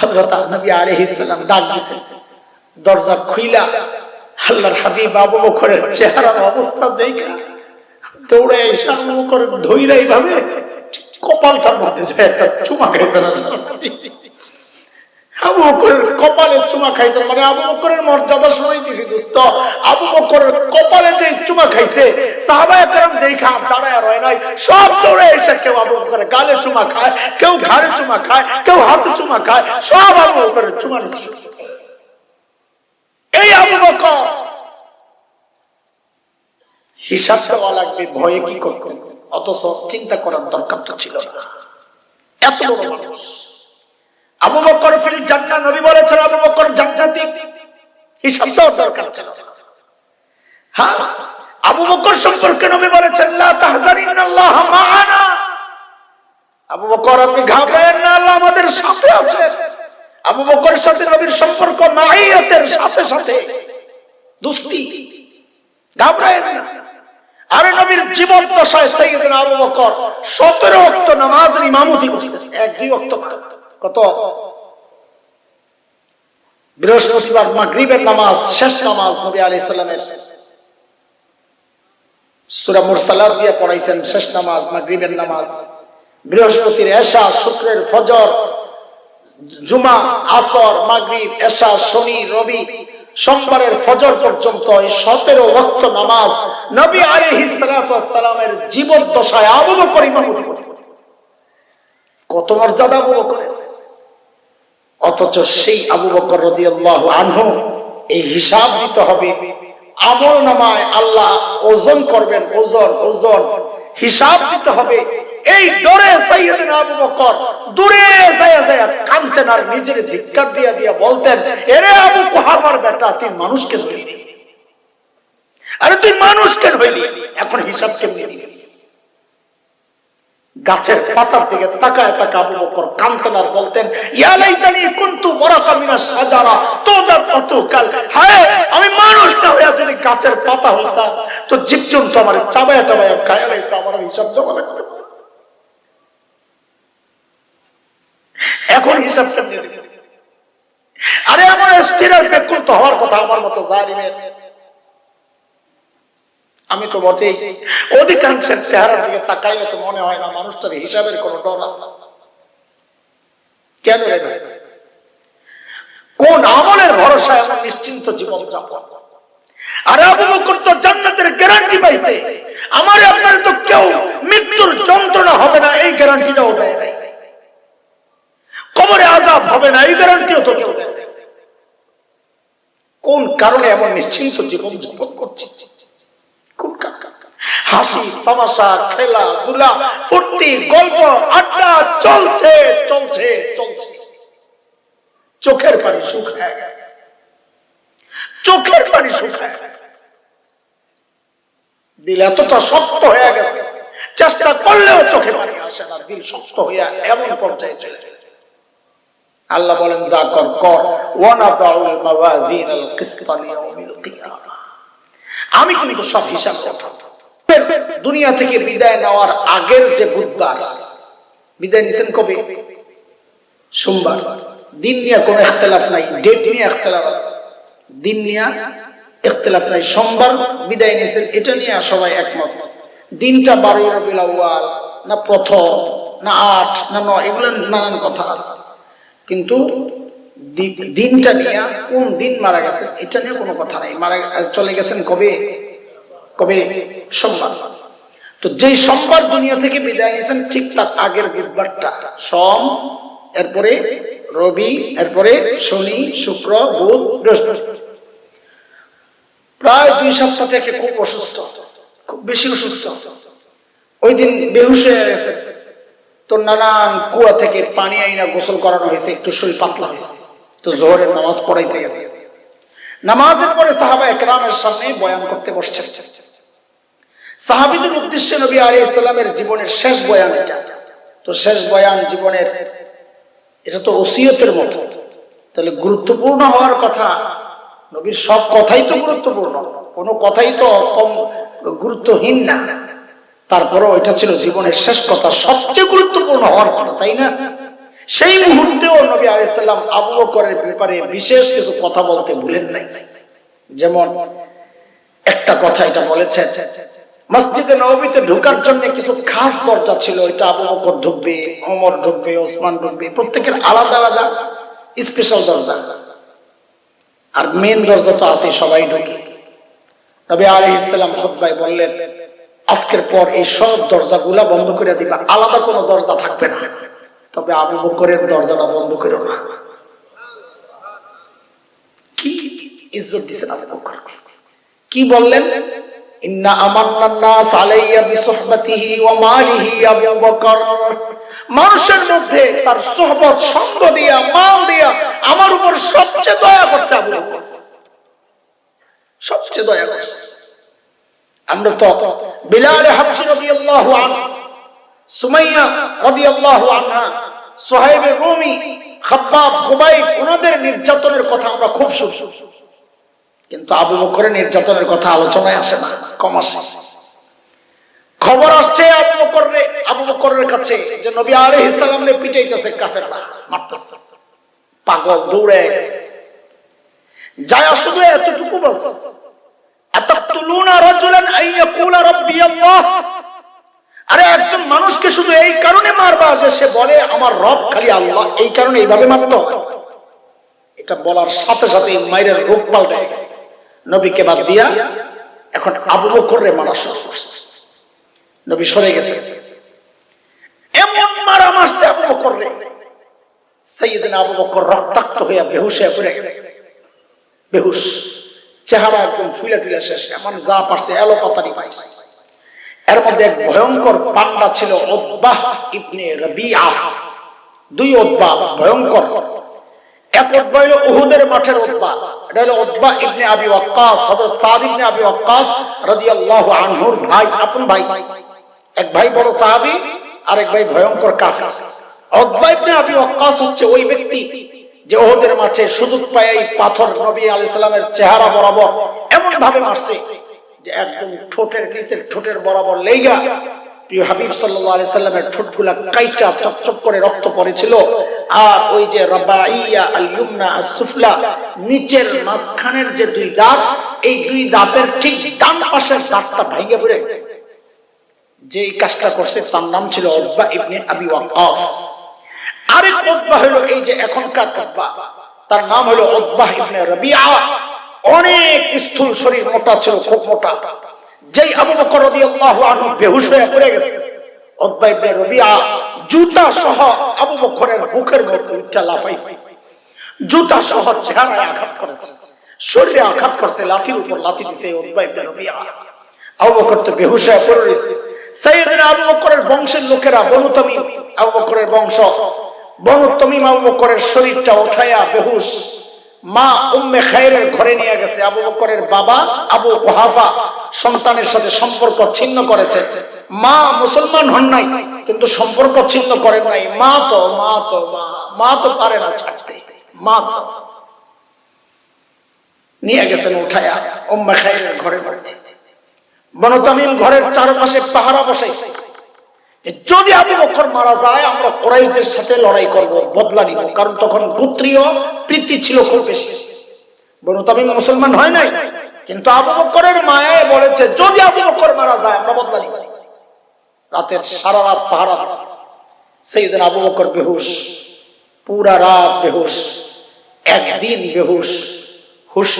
হযরত নবী আলাইহিস সালাম ডাক দিয়েছেন দরজা খুইলা, আল্লাহর হাবিব আবু বকরের চেহারার অবস্থা দেখে দৌড়ে এসে আবু বকর ধইরা এইভাবে কপালটার মধ্যে চুমা খাইছে। চুমা খাইছে মানে কপালে চুমা খাইছে চুমা খায়, কেউ ঘাড়ে চুমা খায়, কেউ চুমা খায়, সব। এই হিসাব দেওয়া লাগবে, ভয়ে কি করতেন? অথচ চিন্তা করার দরকার তো ছিল না। এত বড় মানুষ। আবু বকর ফিল জান্নাত নবী বলেছেন আবু বকর জান্নাতি হিসাব দেওয়ার দরকার ছিল। হ্যাঁ আবু বকর সম্পর্কে নবী বলেছেন, লা তাহজানিন্নাল্লাহ মাআনা। আবু বকর, আপনি ঘাবড়েন না, আল্লাহ আমাদের সাথে আছে। আবু বকরের সাথে নবীর সম্পর্ক মাইয়াতের সাথে সাথে। দুস্তি ঘাবড়েন না। আরে নবীর জীবন দশায় সাইয়েদনা আবু বকর 17 ওয়াক্ত নামাজের ইমামতি করতেন, এক দুই ওয়াক্ত। কত? বৃহস্পতিবার মাগরিবের নামাজ, শেষ নামাজ নবী দিয়ে পড়াইছেন, শেষ নামাজ নামাজ। বৃহস্পতির এশা, শুক্রের ফজর, জুমা, আসর এশা, শনি, রবি, সোমবারের ফজর পর্যন্ত এই সতেরো ওয়াক্ত নামাজ নবী ওয়াস সালামের জীবদ্দশায় আবু বকর কত মর্যাদা আবু বকরের। অথচ সেই আবু বকর রাদিয়াল্লাহু আনহু এই হিসাব দিতে হবে। আমল নামায় আল্লাহ ওজন করবেন, ওজন ওজন। হিসাব দিতে হবে। এই ডরে সাইয়েদিন আবু বকর দূরে যায় যায় কাঁদতেন আর নিজের ধিক্কার দিয়া দিয়া বলতেন, এরে আবু কুহাফার বেটা, তুই মানুষকে ধরলি? আরে তুই মানুষকে ধরলি? এখন হিসাব কেমনি গাছের পাতার দিকে তাকায় তাকা আবু বকর কাঁদতেন আর বলতেন, ইয়া লাইতানি কুনতু ওয়ারাকা মিনাস শাজারা তোদার অতুকাল, হায়, আমি মানুষ না হইয়া যদি গাছের পাতা হইতাম, তো জীবজন্তু আমার চাবায়া টাবায়া খায় লাইতো, আমার হিসাব জমা রাখতে এখন হিসাব সামনে আরে আমার স্থির বেকুল তো হওয়ার কথা আমার মতো জালিমের আমি তো বটেই অধিকাংশের চেহারার দিকে তাকাইলে তো মনে হয় না মানুষটার হিসাবের কোন ডর আছে। কেন কোন আমলের ভরসায় আমার নিশ্চিন্ত জীবন যাপন? তো গ্যারান্টি পাইছে। আমার আপনার তো কেউ মৃত্যুর যন্ত্রণা হবে না, এই গ্যারান্টিটাও দেয় নাই। কবরে আজাব হবে না, এই গ্যারান্টিও তো কেউ দেয় কোন কারণে এমন নিশ্চিন্ত জীবন যাপন করছি? হাসি, তামাশা, খেলা, ধুলা, ফুর্তি, গল্প, আড্ডা, চলছে চলছে চলছে। চোখের পানি শুকায় গেছে। চোখের পানি শুকায় দিল এতটা শক্ত হয়ে গেছে। চেষ্টা করলেও চোখে পানি আসে না। দিল শক্ত হইয়া এমন পর্যায়ে চলে গেছে। আল্লাহ বলেন, যা কর কর। ওয়ানাদাউল মাওয়াজিনাল কিসতা লিয়াউমিল কিয়ামা। আমি কিন্তু সব হিসাব করতাম। দুনিয়া থেকে বিদায় নেওয়ার আগের যে বুধবার, বিদায় নিছেন কবে? সোমবার। দিন নিয়ে কোনো ইখতলাফ নাই, ডেট নিয়ে ইখতলাফ আছে। দিন নিয়ে ইখতলাফ নাই, সোমবার বিদায় নিয়েছেন এটা নিয়ে সবাই একমত। দিনটা বারো রবিউল আউয়াল, না প্রথম, না আট, না নয়, এগুলো নানান কথা আছে। কিন্তু দিনটা নিয়ে কোন দিন মারা গেছেন, এটা নিয়ে কোনো কথা নাই। মারা চলে গেছেন কবে? কবে? সোমবার। তো যেই সোমবার দুনিয়া থেকে বিদায় নিয়েছেন, ঠিক তার আগের বুধবারটা। সোম, এরপরে রবি, এরপরে শনি, শুক্র, বুধ, বৃহস্পতি। প্রায় দুই সপ্তাহ থেকে খুব অসুস্থ, খুব বেশি অসুস্থ। ওই দিন বেহুশ হয়ে গেছে। তো নানান কুয়া থেকে পানি আইনা গোসল করানো হয়েছে, একটু শরীর পাতলা হয়েছে। তো জোহরের নামাজ পড়াইতে গেছে। নামাজের পরে সাহাবা একরামের সামনে বয়ান করতে বসছে সাহাবিদের উদ্দেশ্যে নবী আলী ইসলামের জীবনের শেষ বয়ান এটা। তো শেষ বয়ান জীবনের, এটা তো ওসিয়তের মতো। তাহলে গুরুত্বপূর্ণ হওয়ার কথা, নবীর সব কথাই তো গুরুত্বপূর্ণ। কোনো কথাই তো কম গুরুত্বহীন না। তারপরও এটা ছিল জীবনের শেষ কথা, সবচেয়ে গুরুত্বপূর্ণ হওয়ার কথা, তাই না? সেই মুহূর্তেও নবী আলাইসাল্লাম আবু বকরের ব্যাপারে বিশেষ কিছু কথা বলতে ভুলেন নাই। যেমন একটা কথা এটা বলেছেন মসজিদে নবীতে ঢোকার জন্য কিছু খাস দরজা ছিল। এটা আবু বকর ঢুকবে অমর ঢুকবে, ওসমান ঢুকবে, প্রত্যেকের আলাদা আলাদা স্পেশাল দরজা। আর মেন দরজা তো আছে সবাই ঢুকে। নবী আলাইহিস ইসলাম খুতবায় বললেন, আজকের পর এই সব দরজাগুলা বন্ধ করে দিবা, আলাদা কোনো দরজা থাকবে না। তবে আবু বকরের দরজাটা বন্ধ করো না। কি ইজ্জত দিছেন আবু বকর? কি বললেন? আমান্না নাস আলাইয়া বিসহবাতিহি ওয়া মালিহি আবু বকর। মানুষের মধ্যে তার সোহবত, সঙ্গ দিয়া, মাল দিয়া আমার উপর সবচেয়ে দয়া করছে আবু সবচেয়ে দয়া করছে। আমরা তো বিলাল হাবশি রাদিয়াল্লাহু সুমাইয়া রাদিয়াল্লাহু আনহা, সোহাইব রুমি খুবাইব, ওনাদের নির্যাতনের কথা আমরা খুব শুনি কিন্তু আবু বকরের নির্যাতনের কথা আলোচনায় আসে না, কম আসে। খবর আসছে আবু বকরের আবু বকরের কাছে যে নবী আলাইহিস সালাম পিটাইতেছে কাফেররা পাগল, দৌড়ে যায় শুধু এতটুকু বলছে, আতাকতুলুনা রাজুলান রাব্বি আল্লাহ? আরে একজন মানুষকে শুধু এই কারণে মারবা যে সে বলে, আমার রব খালি আল্লাহ। এই কারণে এইভাবে মারতে এটা বলার সাথে সাথে মায়ের রূপ পাল্টে গেছে। নবীকে বাদ দিয়া এখন আবু বকররে মারা শুরু করছে। নবী সরে গেছে। এমন মারা মারছে আবু সাইয়েদিন আবু বকর রক্তাক্ত হইয়া পড়ে গেছে। বেহুশ চেহারা একদম ফুলে টুলে শেষ। এমন যা পারছে এলো পাতারি পাইছে এর মধ্যে এক ভয়ঙ্কর পান্ডা ছিল ওদবাহ ইবনে রবিআ। দুই ওদবা ভয়ঙ্কর। এক এক ভাই বড় সাহাবী আর এক ভাই ভয়ঙ্কর হচ্ছে ওই ব্যক্তি যে ওহুদের মাঠে সুযোগ পায় এই পাথর নবী আলাইহিস চেহারা বরাবর এমন ভাবে মারছে যে একদম ঠোঁটের ঠোঁটের বরাবর লেগা প্রিয় হাবিব সাল্লামের ঠোঁটগুলা কাইটা করে রক্ত পড়েছিল। আর ওই যে সুফলা নিচের মাঝখানের যে দুই দাঁত, এই দুই দাঁতের ঠিক ডান পাশের দাঁতটা ভেঙে পড়ে যে কাজটা করছে তার নাম ছিল আরেক উতবা হলো এই যে এখনকার তার নাম হলো উতবা ইবনে অনেক স্থূল শরীর মোটা ছিল, খুব মোটা। যেই আবু বকর রাদিয়াল্লাহু আনহু বেহুশ হয়ে পড়ে গেছে। উতবা ইবনে রাবিআ জুতা সহ আবু বকরের মুখের মধ্যে উচ্চা লাফাইছে। জুতা সহ চেহারায় আঘাত করেছে। শরীরে আঘাত করছে লাঠির উপর লাঠি দিছে Utbah ibn Rabia Abu Bakr তো বেহুশ হয়ে পড়ে রয়েছে। সাইয়েদনা আবু বকরের বংশের লোকেরা বনু তামিম, আবু বকরের বংশ। বনু তামিম আবু বকরের শরীরটা উঠাইয়া বেহুশ মা উম্মে খায়রের ঘরে নিয়ে গেছে। আবু বকরের বাবা, আবু ওহাফা সন্তানের সাথে সম্পর্ক ছিন্ন করেছে। মা মুসলমান হন নাই, কিন্তু সম্পর্ক ছিন্ন করেন নাই। মা তো মা তো মা তো পারে না ছাড়তে। মা তো। নিয়ে গেছেন উঠাইয়া উম্মে খায়রের ঘরে। ঘরে বনতামিম ঘরের চারপাশে পাহারা বসাইছে যদি আবু বকর মারা যায়, আমরা কোরাইশদের সাথে লড়াই করব, বদলা নিব। কারণ তখন গোত্রীয় প্রীতি ছিল খুব বেশি। বনতামিম মুসলমান হয় নাই। কিন্তু আবু বকরের মায়ায় বলেছে, যদি আবু বকর মারা যায়, আমরা বদলা নিব। রাতের সারা রাত পাহারা সেই দিন আবু বকর বেহুশ। পুরা রাত বেহুশ। একদিন বেহুশ। হুশ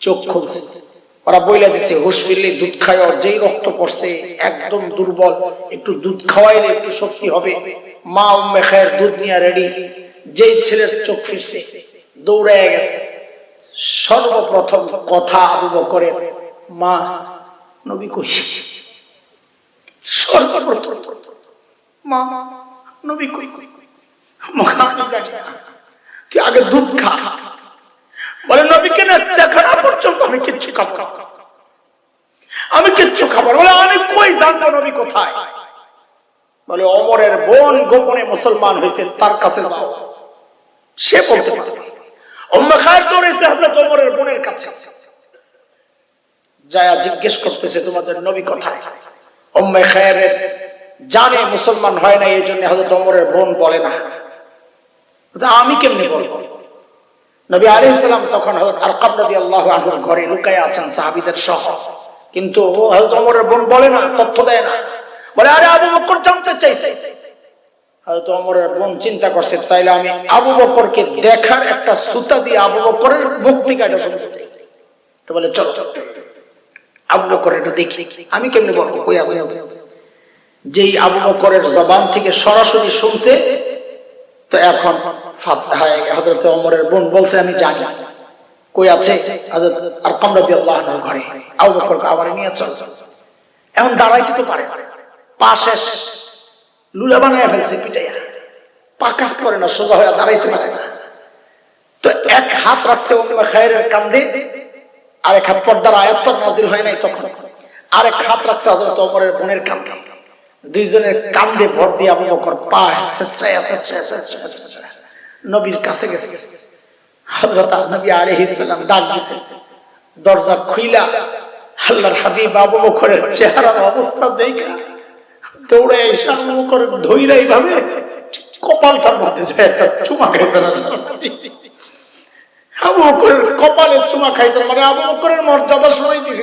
চোখ খুলছে। ওরা বইলা দিছে, হুশ ফিরলে, দুধ খায়, যেই রক্ত পড়ছে একদম দুর্বল, একটু দুধ খাওয়াইলে একটু শক্তি হবে। মা উম্মে খায়ের দুধ নিয়ে রেডি, যেই ছেলের চোখ ফিরছে দৌড়ায় গেছে। সর্বপ্রথম কথা আবু বকরের মা, নবী কই? সর্বপ্রথম, মা, নবী কই? কই জানি তুই আগে দুধ খা। বলে নবীকে দেখা না পর্যন্ত আমি কিচ্ছু খাব। আমি কিচ্ছু খাব বলে, আমি কই জানব নবী কোথায়? বলে, অমরের বোন গোপনে মুসলমান হয়েছে, তার কাছে যাও। সে বলতে পারে বোনের কাছে মুসলমান হয় না এই জন্য বোন বলে না। আমি কেমনে বলব? নবী আলাইহিস সালাম তখন হযরত আরকাম রাদিয়াল্লাহু আনহুর ঘরে লুকায় আছেন, সাহাবীদের সহ। কিন্তু হযরত ওমরের বোন বলে না, তথ্য দেয় না। বলে, আরে, আবু বকর জানতে চাইছে। হয়তো ওমরের বোন চিন্তা করছে, তাইলে আমি আবু বকরকে দেখার একটা সুতা দিয়ে আবু বকরের মুখ থেকে এটা শুনতে চাই। তো বলে, চলো আবু বকর একটু দেখি, আমি কেমনে বলব? কই আছে যেই আবু বকরের জবান থেকে সরাসরি শুনছে, তো এখন হজরত ওমরের বোন বলছে, আমি জানি। কই আছে? আনহুর ঘরে। নিয়ে চল। এখন দাঁড়াইতে তো পারে। পা শেষ। লুলা বানায় ফেলছে পিটাইয়া। পা কাজ করে না, সোজা হয়ে দাঁড়াইতে পারে না। তো এক হাত রাখছে খায়েরের কান্দে আরেক হাত পর্দার আয়াত নাজিল হয় নাই তখন। আরেক হাত রাখছে হযরত ওমরের বোনের কান্দে দুইজনের কান্দে ভর দিয়ে আবু বকর পা নবীর কাছে গেছে দরজা খুইলা, আল্লাহর হাবিব আবু চেহারার অবস্থা দৌড়ে এসে আবু বকর ধইরা এইভাবে কপালটার মধ্যে চুমা নবী। আবু বকরের কপালে চুমা খাইছে মানে আবু বকরের মর্যাদা শুনাইতেছি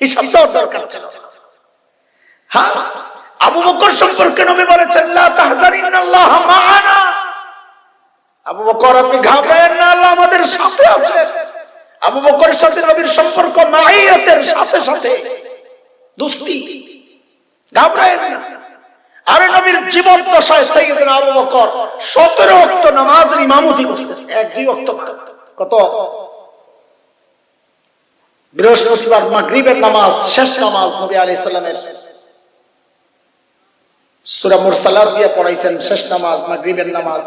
হিসাব দেওয়ার দরকার ছিল। হ্যাঁ আবু বকর সম্পর্কে নবী বলেছেন, লা আবু বকর, আপনি না, আল্লাহ আমাদের সাথে আছে। আবু বকরের সাথে নবীর সম্পর্ক মাইয়াতের সাথে সাথে। দুস্তি, ঘাবড়ায়েন না। আরে নবীর জীবন দশায় সাইয়েদনা আবু বকর 17 ওয়াক্ত নামাজের ইমামতি করতেন এক দুই ওয়াক্ত কত? বৃহস্পতিবার মাগরিবের নামাজ, শেষ নামাজ নবী আলাইহিস সালামের। সূরা মুরসালাত দিয়ে পড়াইছেন, শেষ নামাজ নামাজ।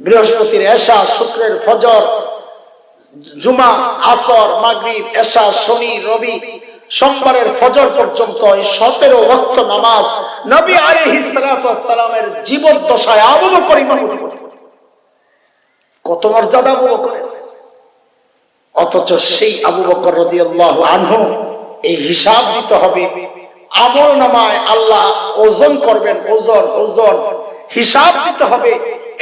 বৃহস্পতির এশা, শুক্রের ফজর, জুমা, আসর এশা, শনি, রবি, সোমবারের ফজর পর্যন্ত এই সতেরো ওয়াক্ত নামাজ নবী আলাইহিস সালামের জীবন দশায় আবু বকর কত মর্যাদা আবু বকরের। অথচ সেই আবু বকর রাদিয়াল্লাহু আনহু এই হিসাব দিতে হবে। আমল নামায় আল্লাহ ওজন করবেন, ওজন ওজন। হিসাব দিতে হবে।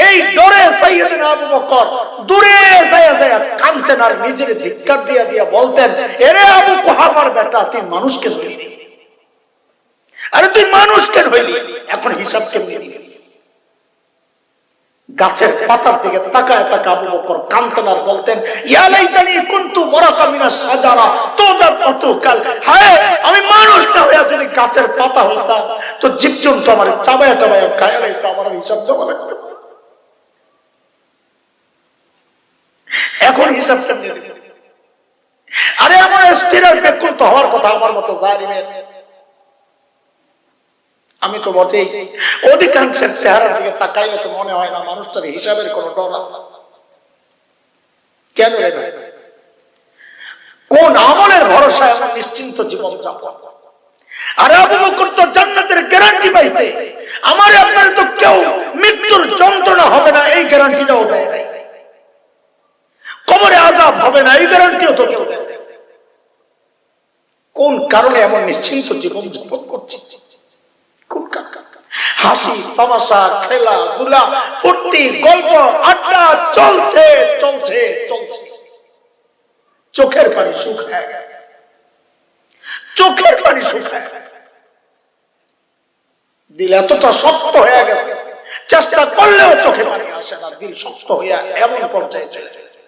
এই ডরে সাইয়েদনা আবু বকর দূরে যায় যায় কাঁদতেন আর নিজের ধিক্কার দিয়া দিয়া বলতেন, এরে আবু কুহাফার বেটা, তুই মানুষকে ধরলি? আরে তুই মানুষকে ধরলি? এখন হিসাব কেমনি গাছের পাতার দিকে তাকায় তাকা আবু বকর কানতেন আর বলতেন, ইয়া লাইতানি কুনতু ওয়ারাকা মিনাস শাজারা তোদার অতুকাল হায়, আমি মানুষ না হয়ে যদি গাছের পাতা হতাম তো জীবজন্তু আমার চাবায় টাবায় খায় তো আমার হিসাব জমা রাখতে এখন হিসাব সামনে আরে আমার স্থির বেকুল তো হওয়ার কথা আমার মতো জালিমের। আমি তো বটেই অধিকাংশের চেহারার দিকে তাকাইলে তো মনে হয় না মানুষটার হিসাবের কোন ডর কেন কোন আমলের ভরসায় আমার নিশ্চিন্ত জীবন যাপন? আর আবু গ্যারান্টি পাইছে। আমার আপনার তো কেউ মৃত্যুর যন্ত্রণা হবে না, এই গ্যারান্টিটাও দেয় নাই। কবরে আজাব হবে না, এই গ্যারান্টিও তো কেউ কোন কারণে এমন নিশ্চিন্ত জীবন যাপন করছি? হাসি, তামাশা, খেলা, ধুলা, ফুর্তি, গল্প, আড্ডা, চলছে চলছে চলছে। চোখের পানি গেছে। চোখের পানি সুখ দিল এতটা শক্ত হয়ে গেছে। চেষ্টা করলেও চোখে পানি আসে না। দিল শক্ত হইয়া এমন পর্যায়ে চলে গেছে।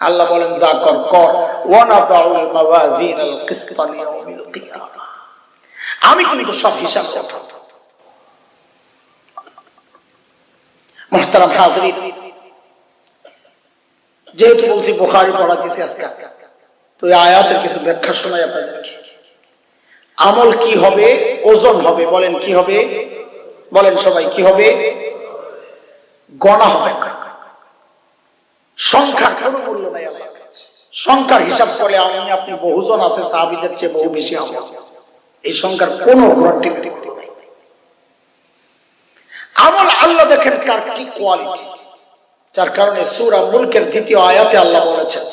আল্লাহ বলেন, যা কর কর। ওয়ানাদাউল মাওয়াজিনাল কিসতা লিয়াউমিল কিয়ামা। আমি কিন্তু সব হিসাব মোহতারাম হাজরিন, যেহেতু বলছি বোখারি পড়াতেছি আজকে, তো এই আয়াতের কিছু ব্যাখ্যা শোনাই আপনাদেরকে। আমল কি হবে, ওজন হবে, বলেন কি হবে? বলেন সবাই, কি হবে? গণা হবে। সংখ্যার কোনো মূল্য নাই সংখ্যার হিসাব করলে আমি, আপনি বহুজন আছে, সাহাবিদের চেয়ে বহু বেশি আমল। এই সংখ্যার কোনো গ্রন্থি নাই আমল আল্লাহ দেখেন কার কি কোয়ালিটি যার কারণে সূরা মুলকের দ্বিতীয় আয়াতে আল্লাহ বলেছেন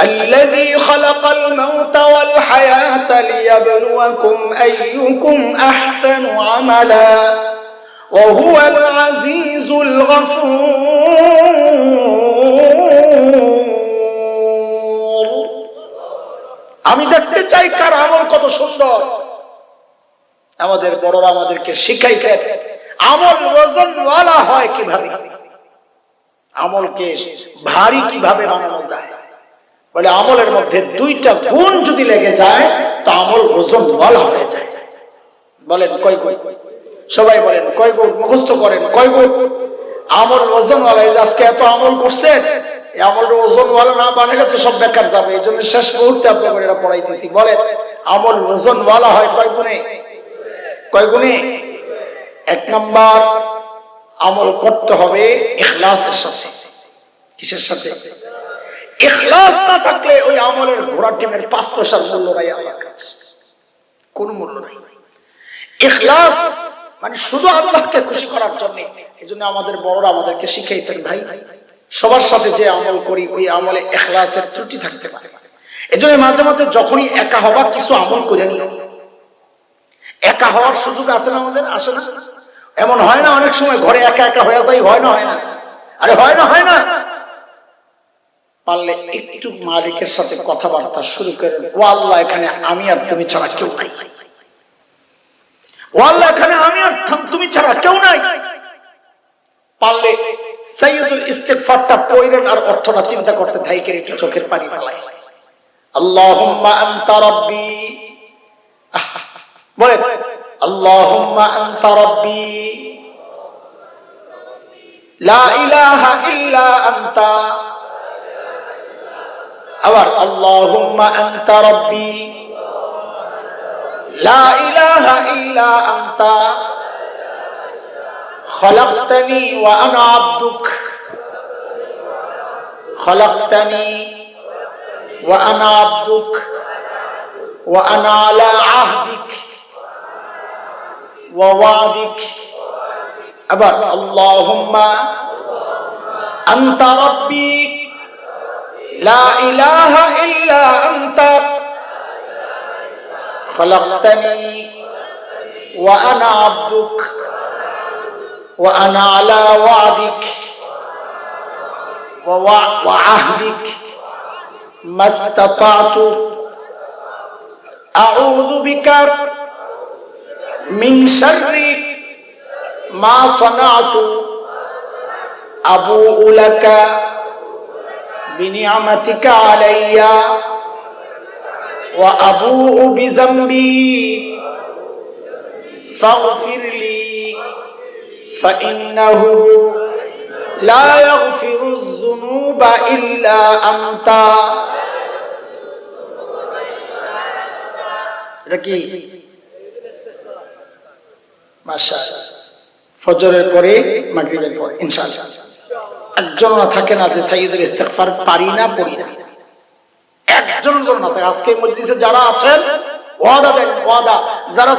الذي خلق الموت والحياة ليبلوكم أيكم أحسن عملا وهو العزيز الغفور আমি দেখতে চাই কার আমল কত সুন্দর। আমাদের বড়রা আমাদেরকে শিখাইছে, আমল ওজনওয়ালা হয় কীভাবে? আমলকে ভারী কীভাবে বানানো যায়? বলে আমলের মধ্যে দুইটা গুণ যদি লেগে যায়, তো আমল ওজনওয়ালা হয়ে যায়। বলেন, কয় কয় সবাই বলেন, কয় গুণ? মুখস্থ করেন, কয় গুণ? আমল ওজনওয়ালা আজকে এত আমল করছেন আমলটা ওজনওয়ালা না বানালে তো সব বেকার যাবে। এই জন্য শেষ মুহূর্তে আপনাকে এটা পড়াইতেছি। বলেন, আমল ওজনওয়ালা হয় কয় গুণে? কয় গুণে? এক নম্বর, আমল করতে হবে ইখলাসের সাথে। কিসের সাথে? ইখলাস না থাকলে ওই আমলের ঘোড়া টিমের পাঁচ পয়সার মূল্য নাই আল্লাহর কাছে। কোন মূল্য নাই। ইখলাস মানে শুধু আল্লাহকে খুশি করার জন্য। এই জন্য আমাদের বড়রা আমাদেরকে শিখাইছেন, ভাই। সবার সাথে যে আমল করি, ওই আমলে এখলাসের ত্রুটি থাকতে পারে। এই জন্য মাঝে মাঝে যখনই একা হবা কিছু আমল করে নিও একা হওয়ার সুযোগ আছে না আমাদের? আসে না। এমন হয় না অনেক সময় ঘরে একা একা হয়ে যায় হয় না হয় না। আরে হয় না হয় না। পারলে একটু মালিকের সাথে কথাবার্তা শুরু করে ও আল্লাহ, এখানে আমি আর তুমি ছাড়া কেউ নাই। ও আল্লাহ, এখানে আমি আর তুমি ছাড়া কেউ নাই। পারলে সৈয়দুল ইস্তেগফারটা পড়েন আর অর্থটা চিন্তা করতে থাকেন একটু চোখের পানি ফেলাই। আল্লাহুম্মা আনতা রাব্বি। বলেন, আল্লাহুম্মা আনতা রাব্বি। লা ইলাহা ইল্লা আনতা। আবার, আল্লাহুম্মা আনতা রাব্বি। লা ইলাহা ইল্লা আনতা। خلقتني وأنا عبدك. خلقتني وأنا عبدك وأنا على عهدك ووعدك. أبر اللهم أنت ربي. لا إله إلا أنت. خلقتني وأنا عبدك. وأنا على وعدك وعهدك ما استطعت. أعوذ بك من شر ما صنعت. أبوء لك بنعمتك علي وأبوء بذنبي فاغفر لي. فإنه لا يغفر الذنوب إلا أنت এটা কি মাশাআল্লাহ ফজরের পরে মাগরিবের পরে ইনশাআল্লাহ একজন না থাকে না যে সাইয়্যিদুল ইস্তিগফার পারি না পড়ি না একজন জন না থাকে আজকে মজলিসে যারা আছেন ওয়াদা দেন ওয়াদা যারা